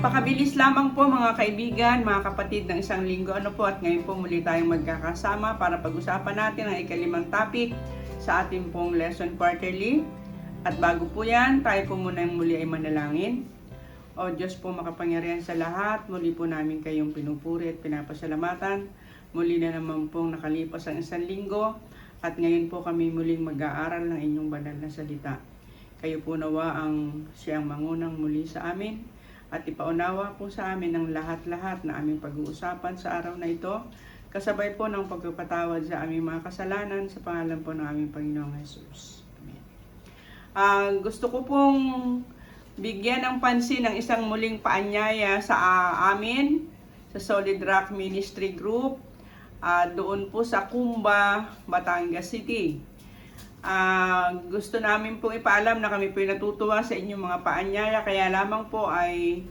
Napakabilis lamang po mga kaibigan, mga kapatid ng isang linggo ano po at ngayon po muli tayong magkakasama para pag-usapan natin ang ikalimang topic sa ating pong lesson quarterly. At bago po yan, tayo po muna yung muli ay manalangin. O Diyos po makapangyarihan sa lahat, muli po namin kayong pinupuri at pinapasalamatan. Muli na naman pong nakalipas ang isang linggo at ngayon po kami muling mag-aaral ng inyong banal na salita. Kayo po nawa ang siyang mangunang muli sa amin at ipaunawa po sa amin ang lahat-lahat na aming pag-uusapan sa araw na ito, kasabay po ng pagpapatawad sa aming mga kasalanan sa pangalan po ng aming Panginoong Jesus. Amen. Ah, gusto ko pong bigyan ng pansin ng isang muling paanyaya sa ah, amin, sa Solid Rock Ministry Group, ah, doon po sa Kumba, Batangas City. Ah, gusto namin pong ipaalam na kami po natutuwa sa inyong mga paanyaya kaya lamang po ay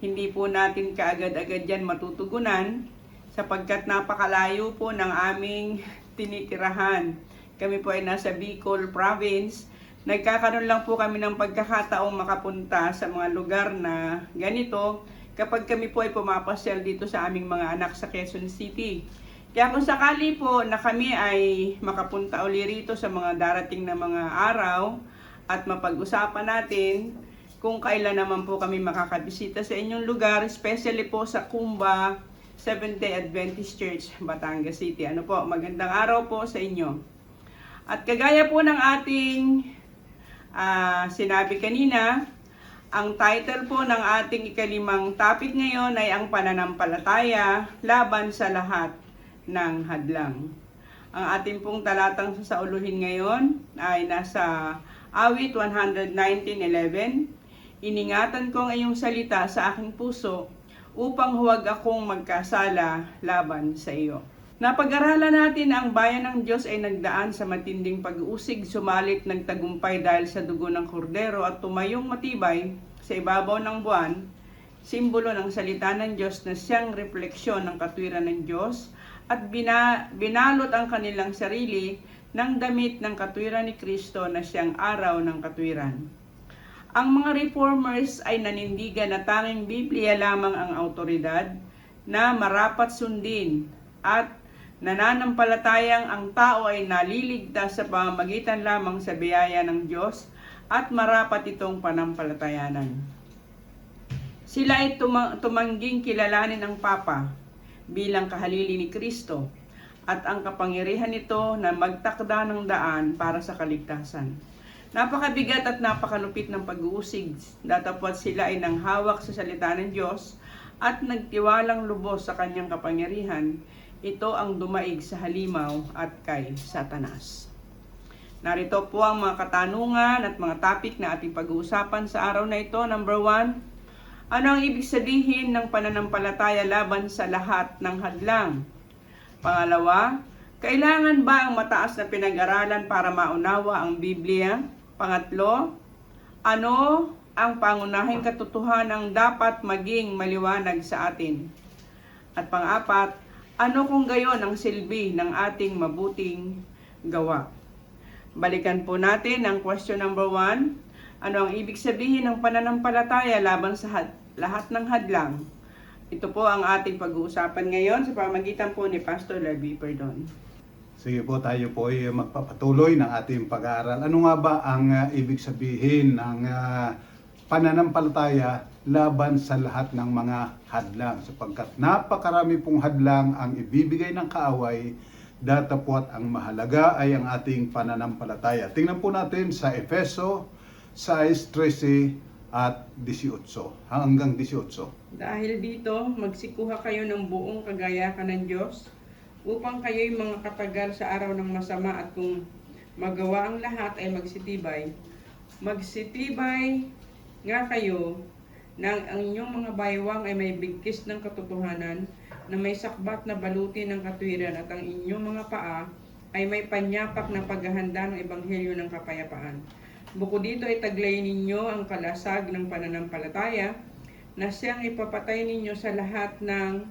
hindi po natin kaagad-agad yan matutugunan sapagkat napakalayo po ng aming tinitirahan. Kami po ay nasa Bicol Province. Nagkakaroon lang po kami ng pagkakataong makapunta sa mga lugar na ganito kapag kami po ay pumapasyal dito sa aming mga anak sa Quezon City. Kaya kung sakali po na kami ay makapunta uli rito sa mga darating na mga araw at mapag-usapan natin kung kailan naman po kami makakabisita sa inyong lugar, especially po sa Kumba Seventh-day Adventist Church, Batangas City. Ano po, magandang araw po sa inyo. At kagaya po ng ating ah, sinabi kanina, ang title po ng ating ikalimang topic ngayon ay ang pananampalataya laban sa lahat ng hadlang. Ang ating pong talatang sasauluhin ngayon ay nasa awit 119.11. Iningatan ko ang iyong salita sa aking puso upang huwag akong magkasala laban sa iyo. Napag-aralan natin na ang bayan ng Diyos ay nagdaan sa matinding pag-uusig, sumalit nagtagumpay dahil sa dugo ng kordero at tumayong matibay sa ibabaw ng buwan, simbolo ng salita ng Diyos na siyang refleksyon ng katwiran ng Diyos at bina, binalot ang kanilang sarili ng damit ng katwiran ni Kristo na siyang araw ng katwiran. Ang mga reformers ay nanindigan na tanging Biblia lamang ang autoridad na marapat sundin at nananampalatayang ang tao ay naliligtas sa pamamagitan lamang sa biyaya ng Diyos at marapat itong panampalatayanan. Sila ay tuma- tumangging kilalanin ng Papa bilang kahalili ni Kristo at ang kapangyarihan nito na magtakda ng daan para sa kaligtasan. Napakabigat at napakalupit ng pag-uusig datapwat sila ay nanghawak sa salita ng Diyos at nagtiwalang lubos sa kanyang kapangyarihan. Ito ang dumaig sa halimaw at kay Satanas. Narito po ang mga katanungan at mga topic na ating pag-uusapan sa araw na ito. Number one, ano ang ibig sabihin ng pananampalataya laban sa lahat ng hadlang? Pangalawa, kailangan ba ang mataas na pinag-aralan para maunawa ang Biblia? Pangatlo, ano ang pangunahing katotohanan dapat maging maliwanag sa atin? At pang-apat, ano kung gayon ang silbi ng ating mabuting gawa? Balikan po natin ang question number one. Ano ang ibig sabihin ng pananampalataya laban sa lahat ng hadlang? Ito po ang ating pag-uusapan ngayon sa pamagitan po ni Pastor Larry Perdon. Sige po, tayo po ay magpapatuloy ng ating pag-aaral. Ano nga ba ang ah, ibig sabihin ng ah, pananampalataya laban sa lahat ng mga hadlang? Sapagkat napakarami pong hadlang ang ibibigay ng kaaway, datapwat ang mahalaga ay ang ating pananampalataya. Tingnan po natin sa Efeso 6.13 at 18 hanggang 18. Dahil dito, magsikuha kayo ng buong kagayahan ng Diyos upang kayo'y mga katagal sa araw ng masama at kung magawa ang lahat ay magsitibay. Magsitibay nga kayo nang ang inyong mga baywang ay may bigkis ng katotohanan na may sakbat na baluti ng katwiran at ang inyong mga paa ay may panyapak na paghahanda ng ebanghelyo ng kapayapaan. Bukod dito ay taglay ninyo ang kalasag ng pananampalataya na siyang ipapatay ninyo sa lahat ng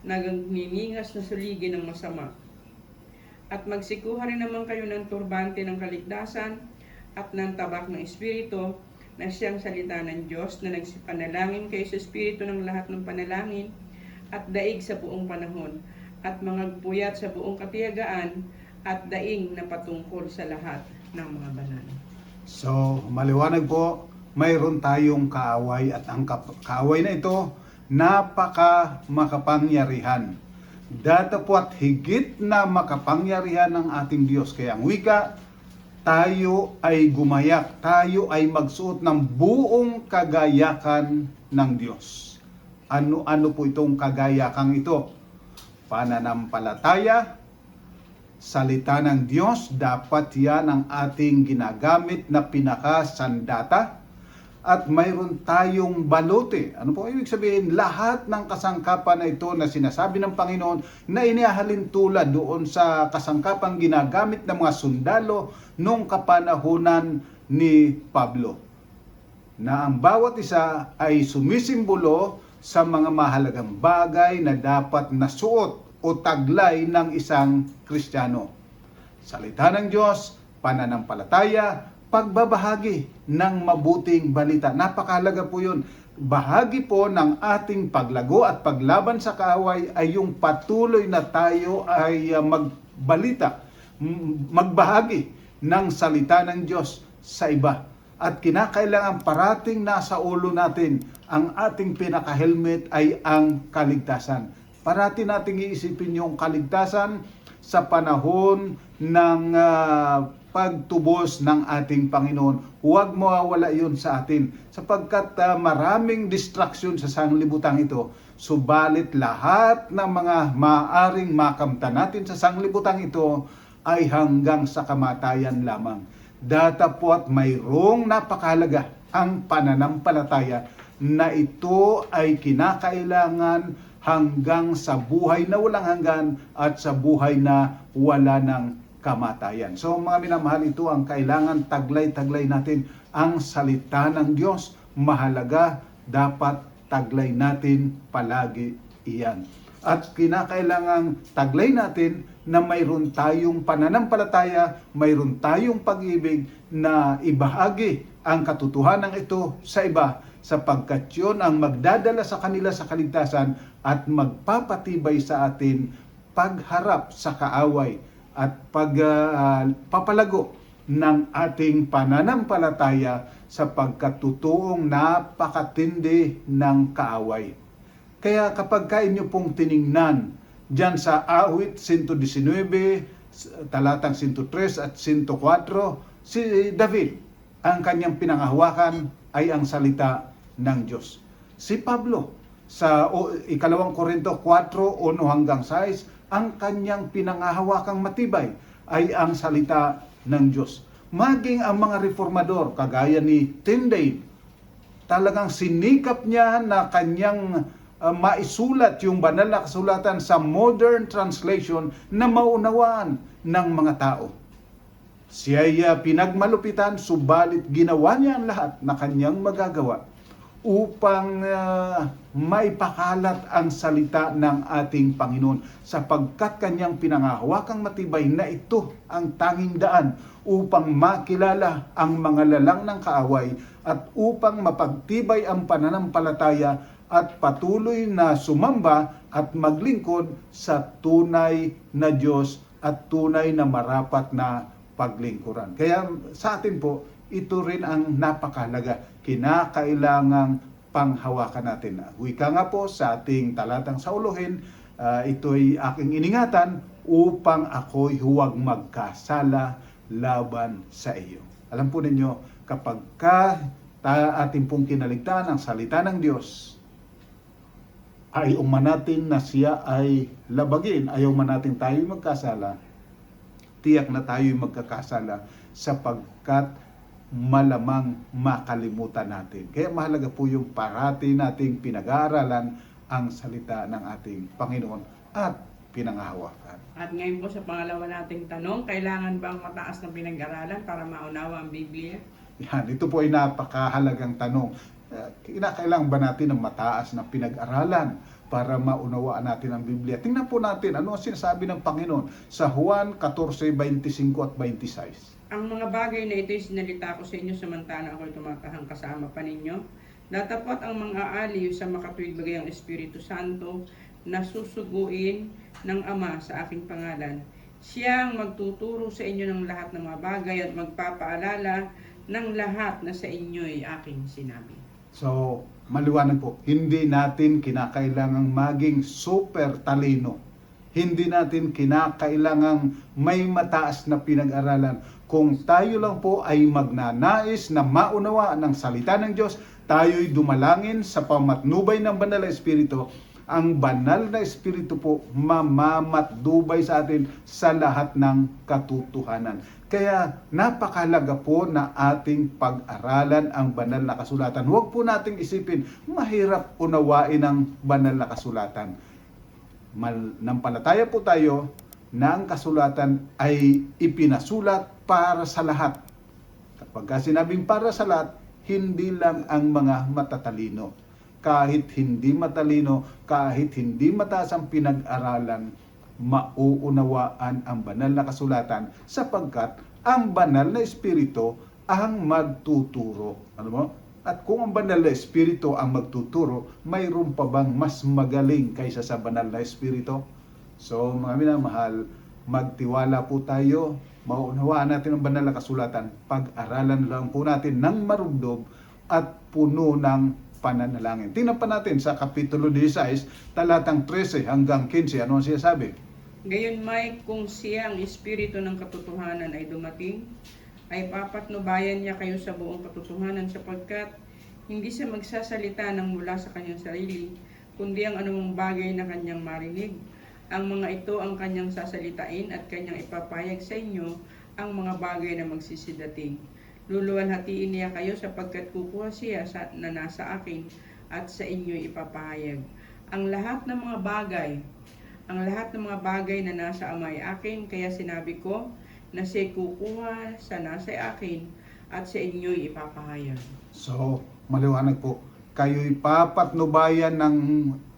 nagniningas na suligi ng masama. At magsikuha rin naman kayo ng turbante ng kaligtasan at ng tabak ng espiritu na siyang salita ng Diyos na nagsipanalangin kayo sa Espiritu ng lahat ng panalangin at daig sa buong panahon at mga buyat sa buong katiyagaan at daing na patungkol sa lahat ng mga banal. So, maliwanag po, mayroon tayong kaaway at ang kaaway na ito, napaka makapangyarihan. Datapwat higit na makapangyarihan ng ating Diyos. Kaya ang wika, tayo ay gumayak, tayo ay magsuot ng buong kagayakan ng Diyos. Ano-ano po itong kagayakang ito? Pananampalataya, salita ng Diyos, dapat yan ang ating ginagamit na pinakasandata. At mayroon tayong balute. Ano po ibig sabihin? Lahat ng kasangkapan na ito na sinasabi ng Panginoon na inihahalin tulad doon sa kasangkapan ginagamit ng mga sundalo nung kapanahunan ni Pablo. Na ang bawat isa ay sumisimbolo sa mga mahalagang bagay na dapat nasuot o taglay ng isang Kristiyano. Salita ng Diyos, pananampalataya, pagbabahagi ng mabuting balita. Napakahalaga po yun. Bahagi po ng ating paglago at paglaban sa kaaway ay yung patuloy na tayo ay uh, magbalita, magbahagi ng salita ng Diyos sa iba. At kinakailangan parating nasa ulo natin, ang ating pinaka-helmet ay ang kaligtasan. Parati nating iisipin yung kaligtasan sa panahon ng ah, pagtubos ng ating Panginoon. Huwag mawawala yun sa atin sapagkat ah, maraming distraction sa sanglibutang ito. Subalit lahat ng mga maaring makamta natin sa sanglibutang ito ay hanggang sa kamatayan lamang. Datapot mayroong napakahalaga ang pananampalataya na ito ay kinakailangan hanggang sa buhay na walang hanggan at sa buhay na wala ng kamatayan. So mga minamahal, ito ang kailangan taglay-taglay natin ang salita ng Diyos. Mahalaga, dapat taglay natin palagi iyan. At kinakailangan taglay natin na mayroon tayong pananampalataya, mayroon tayong pag-ibig na ibahagi ang katotohanan ito sa iba sapagkat yun ang magdadala sa kanila sa kaligtasan at magpapatibay sa atin pagharap sa kaaway at pagpapalago ng ating pananampalataya sapagkat totoong napakatindi ng kaaway. Kaya kapag ka pong tiningnan dyan sa awit 119, talatang 103 at 104, si David, ang kanyang pinangahawakan ay ang salita ng Diyos. Si Pablo, sa o, ikalawang Korinto 4, 1 hanggang 6, ang kanyang pinangahawakang matibay ay ang salita ng Diyos. Maging ang mga reformador, kagaya ni Tyndale, talagang sinikap niya na kanyang uh, maisulat yung banal na kasulatan sa modern translation na maunawaan ng mga tao. Siya ay uh, pinagmalupitan, subalit ginawa niya ang lahat na kanyang magagawa upang uh, maipakalat ang salita ng ating Panginoon sapagkat kanyang pinangahawakang matibay na ito ang tanging daan upang makilala ang mga lalang ng kaaway at upang mapagtibay ang pananampalataya at patuloy na sumamba at maglingkod sa tunay na Diyos at tunay na marapat na paglingkuran. Kaya sa atin po, ito rin ang napakahalaga. Kinakailangang panghawakan natin. Wika nga po sa ating talatang sa uluhin, uh, ito'y aking iningatan upang ako'y huwag magkasala laban sa iyo. Alam po ninyo, kapag ka ta ating pong kinaligtaan ang salita ng Diyos, ay umanatin na siya ay labagin, ayaw man natin tayo magkasala, tiyak na tayo magkakasala sapagkat malamang makalimutan natin. Kaya mahalaga po yung parati nating pinag-aaralan ang salita ng ating Panginoon at pinangahawakan. At ngayon po sa pangalawa nating tanong, kailangan bang mataas na pinag-aralan para maunawa ang Biblia? Yan, ito po ay napakahalagang tanong. Uh, kinakailangan ba natin ng mataas na pinag-aralan para maunawaan natin ang Biblia. Tingnan po natin ano ang sinasabi ng Panginoon sa Juan 14:25 at 26. Ang mga bagay na ito'y sinalita ko sa inyo samantalang ako'y tumatahang kasama pa ninyo. Datapot ang mga aliw sa makatuwid bagay ang Espiritu Santo na susuguin ng Ama sa aking pangalan. Siya ang magtuturo sa inyo ng lahat ng mga bagay at magpapaalala ng lahat na sa inyo'y aking sinabi. So, maliwanag po, hindi natin kinakailangang maging super talino. Hindi natin kinakailangang may mataas na pinag-aralan. Kung tayo lang po ay magnanais na maunawa ng salita ng Diyos, tayo'y dumalangin sa pamatnubay ng banal na Espiritu, ang banal na Espiritu po mamamatdubay sa atin sa lahat ng katotohanan. Kaya napakalaga po na ating pag-aralan ang banal na kasulatan. Huwag po nating isipin, mahirap unawain ang banal na kasulatan. Mal, nampalataya po tayo na ang kasulatan ay ipinasulat para sa lahat. Kapag ka sinabing para sa lahat, hindi lang ang mga matatalino. Kahit hindi matalino, kahit hindi mataas ang pinag-aralan, mauunawaan ang banal na kasulatan sapagkat ang banal na espiritu ang magtuturo. Ano mo? At kung ang banal na espiritu ang magtuturo, mayroon pa bang mas magaling kaysa sa banal na espiritu? So, mga minamahal, magtiwala po tayo, mauunawaan natin ang banal na kasulatan, pag-aralan lang po natin ng marugdog at puno ng pananalangin. Tingnan pa natin sa Kapitulo 16, talatang 13 hanggang 15. Ano ang sinasabi? Gayon may kung siya ang espiritu ng katotohanan ay dumating, ay papatnubayan niya kayo sa buong katotohanan sapagkat hindi siya magsasalita ng mula sa kanyang sarili, kundi ang anumang bagay na kanyang marinig. Ang mga ito ang kanyang sasalitain at kanyang ipapayag sa inyo ang mga bagay na magsisidating. Luluwalhatiin niya kayo sapagkat kukuha siya sa, na nasa akin at sa inyo ipapahayag. Ang lahat ng mga bagay ang lahat ng mga bagay na nasa ama ay akin, kaya sinabi ko na siya kukuha sa nasa akin at sa inyo'y ipapahayag. So, maliwanag po, kayo'y papatnubayan ng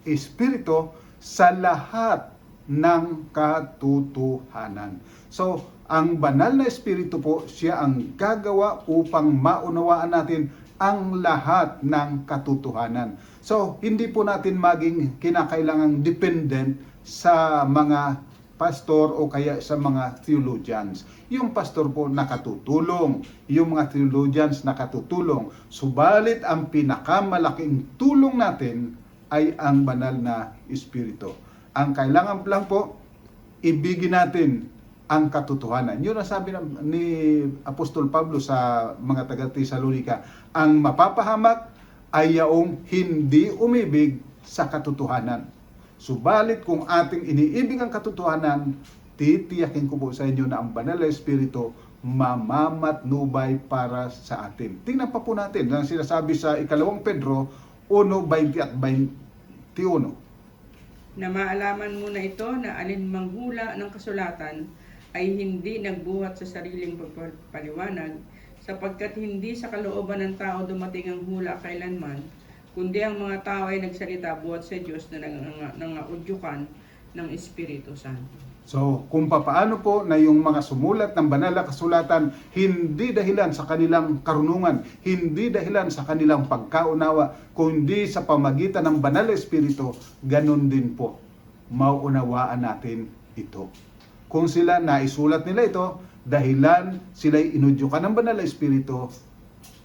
Espiritu sa lahat ng katotohanan. So, ang banal na Espiritu po, siya ang gagawa upang maunawaan natin ang lahat ng katotohanan. So, hindi po natin maging kinakailangang dependent sa mga pastor o kaya sa mga theologians. Yung pastor po nakatutulong, yung mga theologians nakatutulong. Subalit ang pinakamalaking tulong natin ay ang banal na Espiritu. Ang kailangan lang po, ibigin natin ang katotohanan. Yun ang sabi ni Apostol Pablo sa mga taga Tesalonika, ang mapapahamak ay yaong hindi umibig sa katotohanan. Subalit kung ating iniibig ang katotohanan, titiyakin ko po sa inyo na ang banal na Espiritu mamamatnubay para sa atin. Tingnan pa po natin ang sinasabi sa ikalawang Pedro 1.20 at 21. Na maalaman mo na ito na alinmang hula ng kasulatan ay hindi nagbuhat sa sariling pagpaliwanag sapagkat hindi sa kalooban ng tao dumating ang hula kailanman kundi ang mga tao ay nagsalita buhat sa Diyos na nang- nangaudyukan ng Espiritu Santo. So, kung papaano po na yung mga sumulat ng banal na kasulatan, hindi dahilan sa kanilang karunungan, hindi dahilan sa kanilang pagkaunawa, kundi sa pamagitan ng banal na espiritu, ganun din po, mauunawaan natin ito. Kung sila naisulat nila ito, dahilan sila'y inudyukan ng banal na espiritu,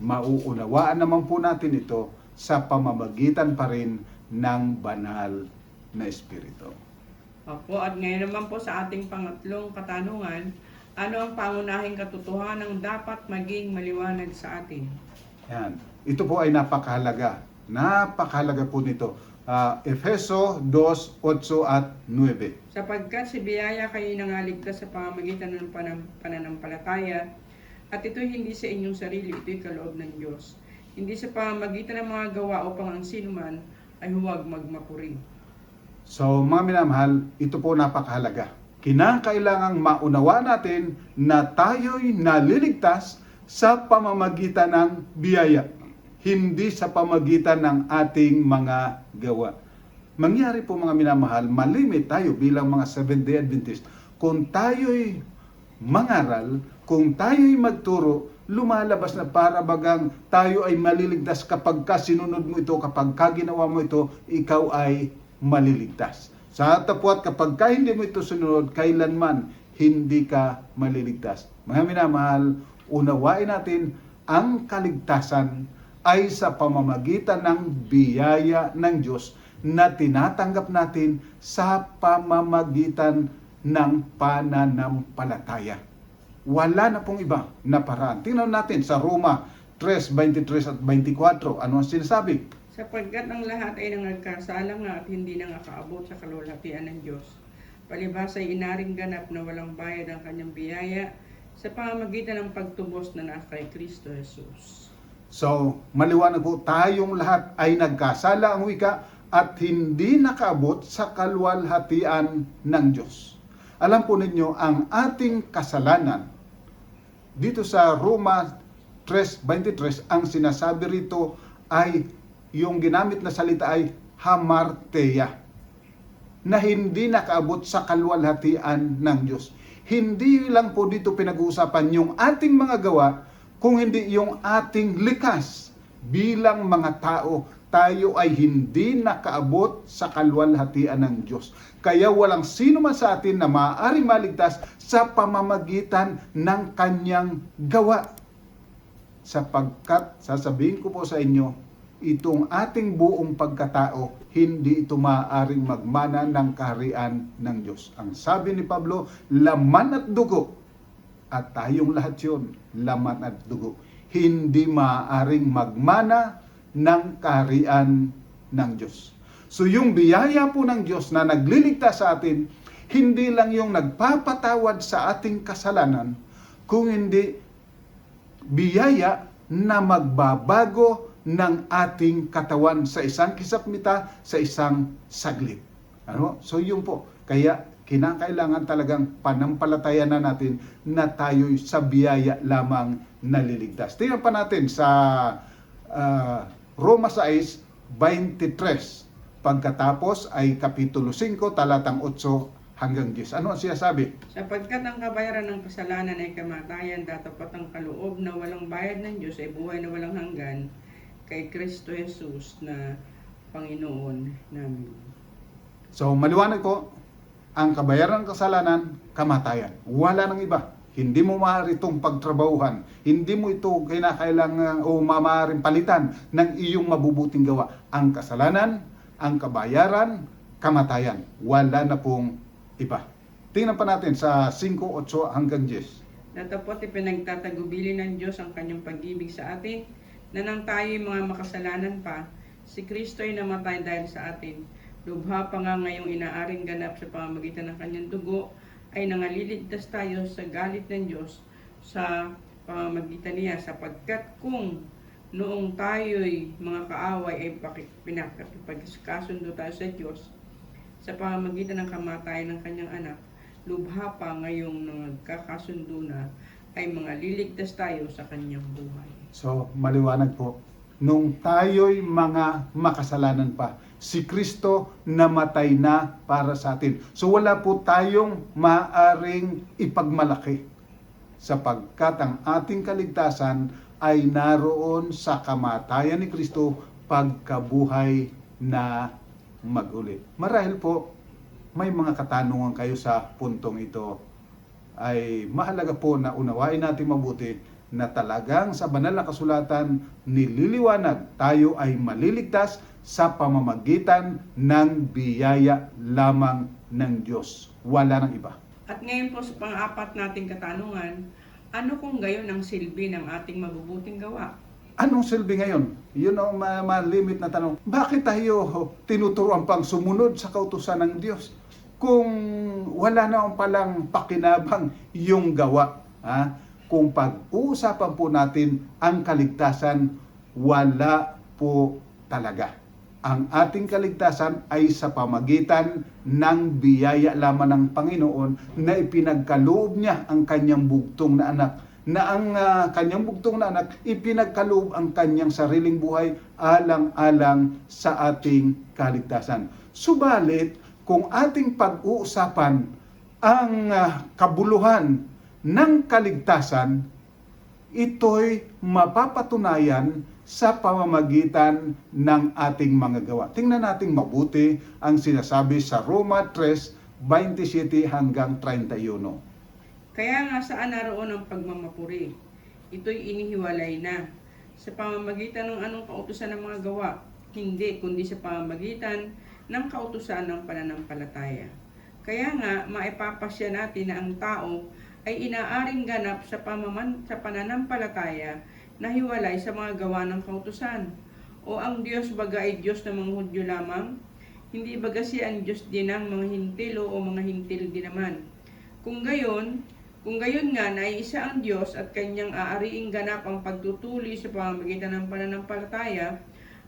mauunawaan naman po natin ito sa pamamagitan pa rin ng banal na espiritu. Opo, at ngayon naman po sa ating pangatlong katanungan, ano ang pangunahing katotohanan dapat maging maliwanag sa atin? Yan. Ito po ay napakahalaga. Napakahalaga po nito. Ah, Efeso 2, 8 at 9. Sapagkat si biyaya kayo nangaligtas sa pamamagitan ng panam- pananampalataya, at ito'y hindi sa inyong sarili, ito'y kaloob ng Diyos. Hindi sa pamamagitan ng mga gawa upang ang sinuman ay huwag magmapuri. So mga minamahal, ito po napakahalaga. Kinakailangang maunawa natin na tayo'y naliligtas sa pamamagitan ng biyaya, hindi sa pamagitan ng ating mga gawa. mangyari po mga minamahal, malimit tayo bilang mga Seventh-day Adventist kung tayo'y mangaral, kung tayo'y magturo, lumalabas na para bagang tayo ay maliligtas kapag ka sinunod mo ito, kapag ka ginawa mo ito, ikaw ay maliligtas. Sa tapuat, kapag ka hindi mo ito sunod, kailanman hindi ka maliligtas. Mga minamahal, unawain natin ang kaligtasan ay sa pamamagitan ng biyaya ng Diyos na tinatanggap natin sa pamamagitan ng pananampalataya. Wala na pong iba na paraan. Tingnan natin sa Roma 3, 23 at 24. Ano ang sinasabi? Sapagkat ang lahat ay nangagkasala nga at hindi nangakaabot sa kalulhatian ng Diyos. Palibas ay inaring ganap na walang bayad ang kanyang biyaya sa pamamagitan ng pagtubos na nasa kay Kristo Jesus. So, maliwanag po, tayong lahat ay nagkasala ang wika at hindi nakaabot sa kalwalhatian ng Diyos. Alam po ninyo, ang ating kasalanan, dito sa Roma 3.23, ang sinasabi rito ay, yung ginamit na salita ay hamarteya, na hindi nakaabot sa kalwalhatian ng Diyos. Hindi lang po dito pinag-uusapan yung ating mga gawa, kung hindi yung ating likas bilang mga tao, tayo ay hindi nakaabot sa kalwalhatian ng Diyos. Kaya walang sino man sa atin na maaari maligtas sa pamamagitan ng kanyang gawa. Sapagkat, sasabihin ko po sa inyo, itong ating buong pagkatao, hindi ito maaaring magmana ng kaharian ng Diyos. Ang sabi ni Pablo, laman at dugo, at tayong lahat yun, laman at dugo. Hindi maaaring magmana ng kaharian ng Diyos. So yung biyaya po ng Diyos na nagliligtas sa atin, hindi lang yung nagpapatawad sa ating kasalanan, kung hindi biyaya na magbabago ng ating katawan sa isang kisapmita, sa isang saglit. Ano? So yun po. Kaya kinakailangan talagang panampalatayan na natin na tayo'y sa biyaya lamang naliligtas. Tingnan pa natin sa ah, Roma 6, 23. Pagkatapos ay Kapitulo 5, talatang 8 hanggang 10. Ano ang sinasabi? Sapagkat ang kabayaran ng kasalanan ay kamatayan, datapat ang kaloob na walang bayad ng Diyos ay buhay na walang hanggan kay Kristo Jesus na Panginoon namin. So maliwanag ko, ang kabayaran ng kasalanan, kamatayan. Wala nang iba. Hindi mo maaari itong pagtrabahuhan. Hindi mo ito kinakailangan o mamaaring palitan ng iyong mabubuting gawa. Ang kasalanan, ang kabayaran, kamatayan. Wala na pong iba. Tingnan pa natin sa 5, 8 hanggang 10. Natapot ipinagtatagubili ng Diyos ang kanyang pag-ibig sa atin na nang tayo'y mga makasalanan pa, si Kristo ay namatay dahil sa atin. Lubha pa nga ngayong inaaring ganap sa pamamagitan ng kanyang dugo ay nangaliligtas tayo sa galit ng Diyos sa pamamagitan niya sapagkat kung noong tayo'y mga kaaway ay pinakapagkasundo tayo sa Diyos sa pamamagitan ng kamatayan ng kanyang anak, lubha pa ngayong nagkakasundo na ay mga liligtas tayo sa kanyang buhay. So, maliwanag po. Nung tayo'y mga makasalanan pa, si Kristo namatay na para sa atin. So, wala po tayong maaring ipagmalaki sapagkat ang ating kaligtasan ay naroon sa kamatayan ni Kristo pagkabuhay na maguli. Marahil po, may mga katanungan kayo sa puntong ito ay mahalaga po na unawain natin mabuti na talagang sa banal na kasulatan nililiwanag tayo ay maliligtas sa pamamagitan ng biyaya lamang ng Diyos. Wala nang iba. At ngayon po sa pang-apat nating katanungan, ano kung gayon ang silbi ng ating mabubuting gawa? Anong silbi ngayon? Yun ang ma- malimit na tanong. Bakit tayo tinuturuan pang sumunod sa kautusan ng Diyos? Kung wala naman palang pakinabang yung gawa. Ha? Kung pag-uusapan po natin ang kaligtasan, wala po talaga. Ang ating kaligtasan ay sa pamagitan ng biyaya lamang ng Panginoon na ipinagkaloob niya ang kanyang bugtong na anak na ang ah, kanyang bugtong na anak ipinagkaloob ang kanyang sariling buhay alang-alang sa ating kaligtasan. Subalit, kung ating pag-uusapan ang ah, kabuluhan ng kaligtasan, ito'y mapapatunayan sa pamamagitan ng ating mga gawa. Tingnan natin mabuti ang sinasabi sa Roma 3, 27 hanggang 31. Kaya nga saan naroon ang pagmamapuri? Ito'y inihiwalay na. Sa pamamagitan ng anong kautusan ng mga gawa, hindi kundi sa pamamagitan ng kautusan ng pananampalataya. Kaya nga, maipapasya natin na ang tao ay inaaring ganap sa, pamaman, sa pananampalataya na hiwalay sa mga gawa ng kautusan. O ang Diyos baga ay Diyos ng mga Hudyo lamang? Hindi baga siya ang Diyos din ng mga hintilo o mga hintil din naman? Kung gayon, kung gayon nga na isa ang Diyos at kanyang aariing ganap ang pagtutuli sa pamamagitan ng pananampalataya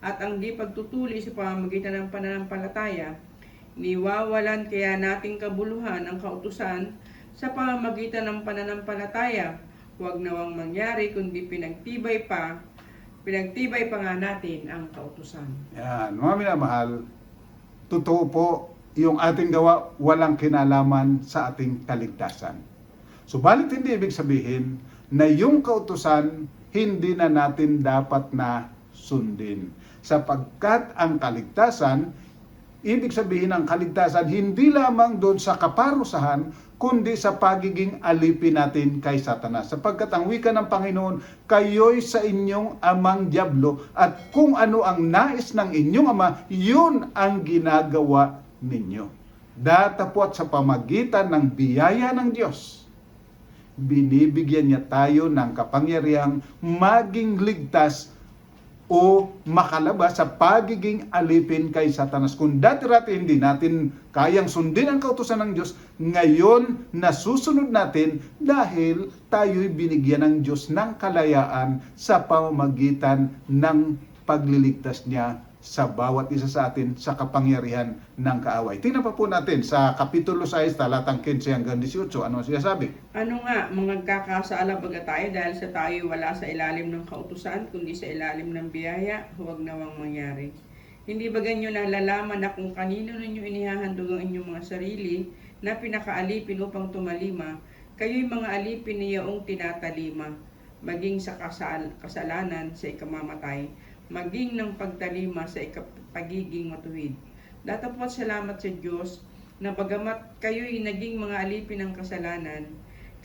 at ang di pagtutuli sa pamamagitan ng pananampalataya, niwawalan kaya nating kabuluhan ang kautusan sa pamamagitan ng pananampalataya. Huwag nawang mangyari kundi pinagtibay pa, pinagtibay pa nga natin ang kautusan. Yan, mga minamahal, totoo po, yung ating gawa walang kinalaman sa ating kaligtasan. Subalit hindi ibig sabihin na yung kautusan hindi na natin dapat na sundin. Sapagkat ang kaligtasan, ibig sabihin ang kaligtasan hindi lamang doon sa kaparusahan, kundi sa pagiging alipin natin kay Satanas. Sapagkat ang wika ng Panginoon, kayo'y sa inyong amang Diablo at kung ano ang nais ng inyong ama, yun ang ginagawa ninyo. Datapot sa pamagitan ng biyaya ng Diyos, binibigyan niya tayo ng kapangyarihang maging ligtas o makalabas sa pagiging alipin kay Satanas. Kung dati-rati hindi natin kayang sundin ang kautusan ng Diyos, ngayon nasusunod natin dahil tayo'y binigyan ng Diyos ng kalayaan sa pamamagitan ng pagliligtas niya sa bawat isa sa atin sa kapangyarihan ng kaaway. Tingnan pa po natin sa Kapitulo 6, talatang 15 hanggang 18. Ano ang sinasabi? Ano nga, mga kakasala baga tayo dahil sa tayo wala sa ilalim ng kautusan, kundi sa ilalim ng biyaya, huwag nawang mangyari. Hindi ba ganyo nalalaman na kung kanino ninyo inihahandog ang inyong mga sarili na pinakaalipin upang tumalima, kayo'y mga alipin niyaong tinatalima, maging sa kasal, kasalanan sa ikamamatay, maging ng pagtalima sa pagiging matuwid. Datapot salamat sa Diyos na bagamat kayo'y naging mga alipin ng kasalanan,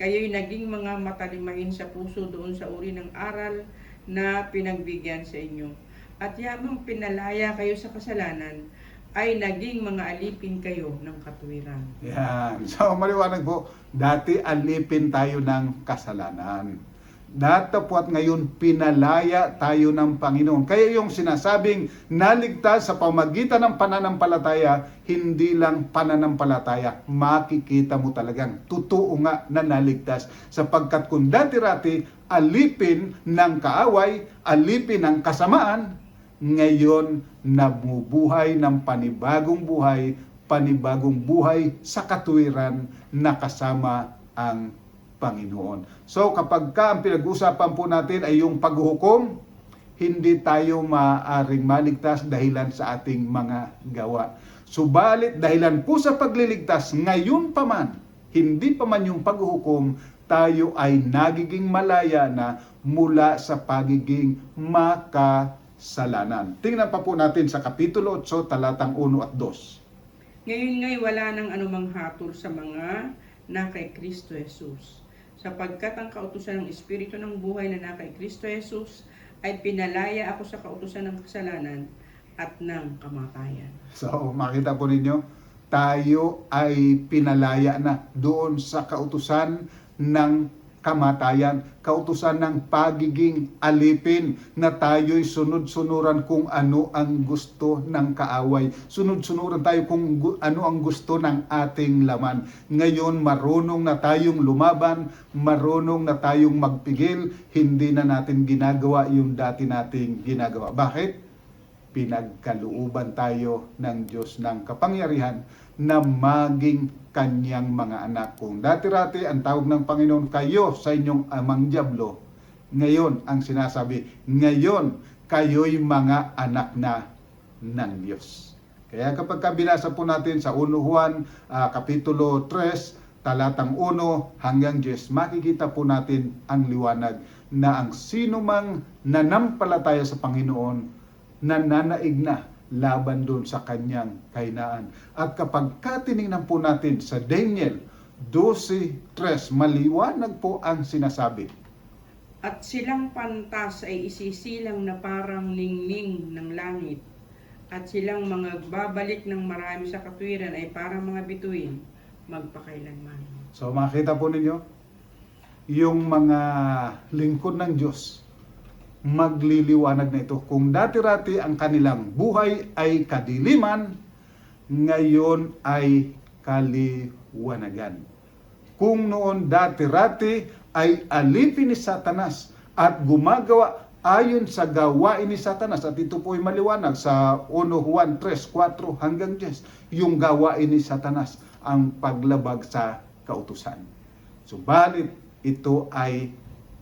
kayo'y naging mga matalimahin sa puso doon sa uri ng aral na pinagbigyan sa inyo. At yamang pinalaya kayo sa kasalanan, ay naging mga alipin kayo ng katuwiran. Yan. So, maliwanag po, dati alipin tayo ng kasalanan. Datapot ngayon pinalaya tayo ng Panginoon. Kaya yung sinasabing naligtas sa pamagitan ng pananampalataya, hindi lang pananampalataya, makikita mo talagang totoo nga na naligtas. Sapagkat kung dati-rati alipin ng kaaway, alipin ng kasamaan, ngayon nabubuhay ng panibagong buhay, panibagong buhay sa katuwiran na kasama ang Panginoon. So kapag ka ang pinag-usapan po natin ay yung paghuhukom, hindi tayo maaaring maligtas dahilan sa ating mga gawa. Subalit dahilan po sa pagliligtas, ngayon pa man, hindi pa man yung paghuhukom, tayo ay nagiging malaya na mula sa pagiging makasalanan. Tingnan pa po natin sa Kapitulo 8, talatang 1 at 2. Ngayon ngay wala nang anumang hatol sa mga na kay Kristo Jesus. Sapagkat ang kautusan ng Espiritu ng buhay na na kay Kristo Jesus ay pinalaya ako sa kautusan ng kasalanan at ng kamatayan. So, makita po ninyo, tayo ay pinalaya na doon sa kautusan ng kamatayan, kautusan ng pagiging alipin na tayo'y sunod-sunuran kung ano ang gusto ng kaaway. Sunod-sunuran tayo kung ano ang gusto ng ating laman. Ngayon, marunong na tayong lumaban, marunong na tayong magpigil, hindi na natin ginagawa yung dati nating ginagawa. Bakit? pinagkalooban tayo ng Diyos ng kapangyarihan na maging kanyang mga anak. Kung dati-rati ang tawag ng Panginoon kayo sa inyong amang Diablo, ngayon ang sinasabi, ngayon kayo'y mga anak na ng Diyos. Kaya kapag ka binasa po natin sa 1 Juan ah, Kapitulo 3, talatang 1 hanggang 10, makikita po natin ang liwanag na ang sino mang nanampalataya sa Panginoon, nananaig na laban doon sa kanyang kainaan. At kapag katiningnan po natin sa Daniel 12.3, maliwanag po ang sinasabi. At silang pantas ay isisilang na parang ningning ng langit. At silang mga babalik ng marami sa katwiran ay parang mga bituin magpakailanman. So makita po ninyo, yung mga lingkod ng Diyos, magliliwanag na ito. Kung dati-rati ang kanilang buhay ay kadiliman, ngayon ay kaliwanagan. Kung noon dati-rati ay alipin ni Satanas at gumagawa ayon sa gawain ni Satanas at ito po ay maliwanag sa 1 Juan 3, 4 hanggang 10 yung gawain ni Satanas ang paglabag sa kautusan. Subalit ito ay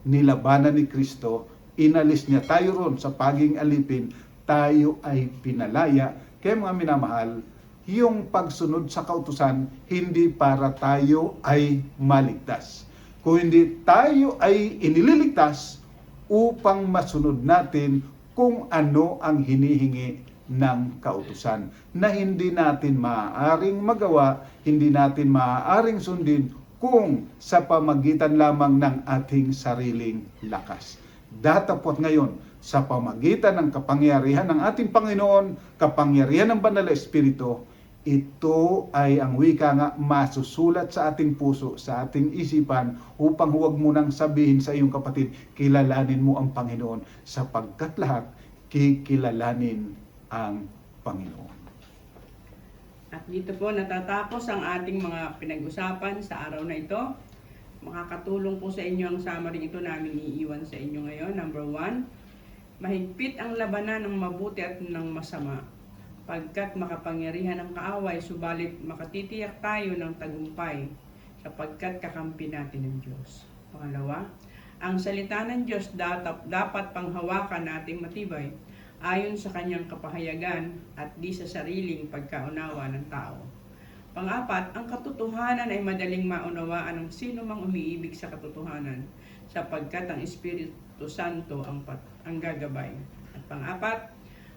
nilabanan ni Kristo, inalis niya tayo ron sa paging alipin, tayo ay pinalaya. Kaya mga minamahal, yung pagsunod sa kautusan, hindi para tayo ay maligtas. Kung hindi tayo ay inililigtas upang masunod natin kung ano ang hinihingi ng kautusan na hindi natin maaaring magawa, hindi natin maaaring sundin kung sa pamagitan lamang ng ating sariling lakas. Datapot ngayon sa pamagitan ng kapangyarihan ng ating Panginoon, kapangyarihan ng Banal na Espiritu, ito ay ang wika nga masusulat sa ating puso, sa ating isipan, upang huwag mo nang sabihin sa iyong kapatid, kilalanin mo ang Panginoon, sapagkat lahat kikilalanin ang Panginoon. At dito po natatapos ang ating mga pinag-usapan sa araw na ito. Makakatulong po sa inyo ang summary ito namin iiwan sa inyo ngayon. Number one, mahigpit ang labanan ng mabuti at ng masama. Pagkat makapangyarihan ang kaaway, subalit makatitiyak tayo ng tagumpay sapagkat kakampi natin ng Diyos. Pangalawa, ang salita ng Diyos dapat, dapat panghawakan nating matibay ayon sa kanyang kapahayagan at di sa sariling pagkaunawa ng tao. Pangapat, ang katotohanan ay madaling maunawaan ng sino mang umiibig sa katotohanan sapagkat ang Espiritu Santo ang, pat, ang gagabay. At pangapat,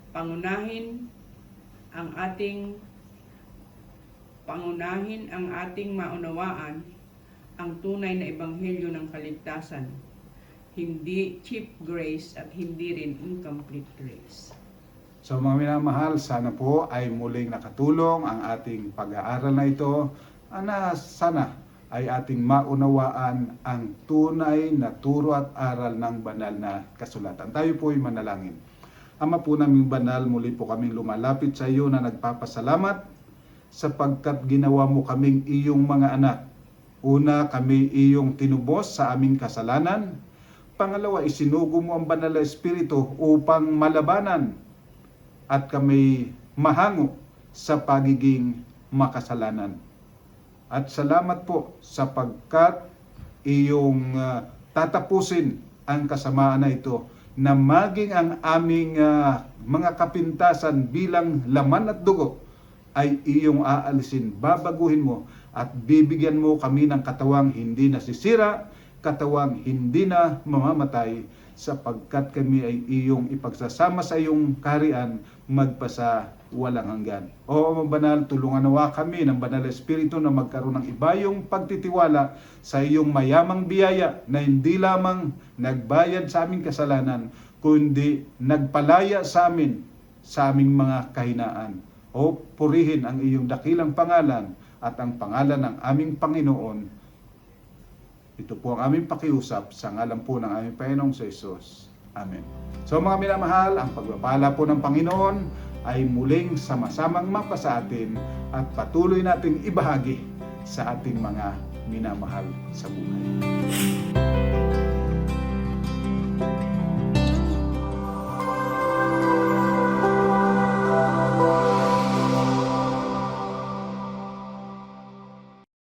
pangunahin ang ating pangunahin ang ating maunawaan ang tunay na ebanghelyo ng kaligtasan hindi cheap grace at hindi rin incomplete grace. So mga minamahal, sana po ay muling nakatulong ang ating pag-aaral na ito. Ana, sana ay ating maunawaan ang tunay na turo at aral ng banal na kasulatan. Tayo po ay manalangin. Ama po naming banal, muli po kaming lumalapit sa iyo na nagpapasalamat sapagkat ginawa mo kaming iyong mga anak. Una, kami iyong tinubos sa aming kasalanan. Pangalawa, isinugo mo ang banal na espiritu upang malabanan at kami mahango sa pagiging makasalanan. At salamat po sapagkat iyong ah, tatapusin ang kasamaan na ito na maging ang aming ah, mga kapintasan bilang laman at dugo ay iyong aalisin, babaguhin mo at bibigyan mo kami ng katawang hindi nasisira, katawang hindi na mamamatay sapagkat kami ay iyong ipagsasama sa iyong kaharian magpasa walang hanggan. O Banal, tulungan nawa kami ng Banal na Espiritu na magkaroon ng ibayong pagtitiwala sa iyong mayamang biyaya na hindi lamang nagbayad sa aming kasalanan, kundi nagpalaya sa amin sa aming mga kahinaan. O purihin ang iyong dakilang pangalan at ang pangalan ng aming Panginoon ito po ang aming pakiusap sa ngalan po ng aming Panginoong sa Jesus. Amen. So mga minamahal, ang pagpapala po ng Panginoon ay muling sama-samang mapa sa atin at patuloy nating ibahagi sa ating mga minamahal sa buhay.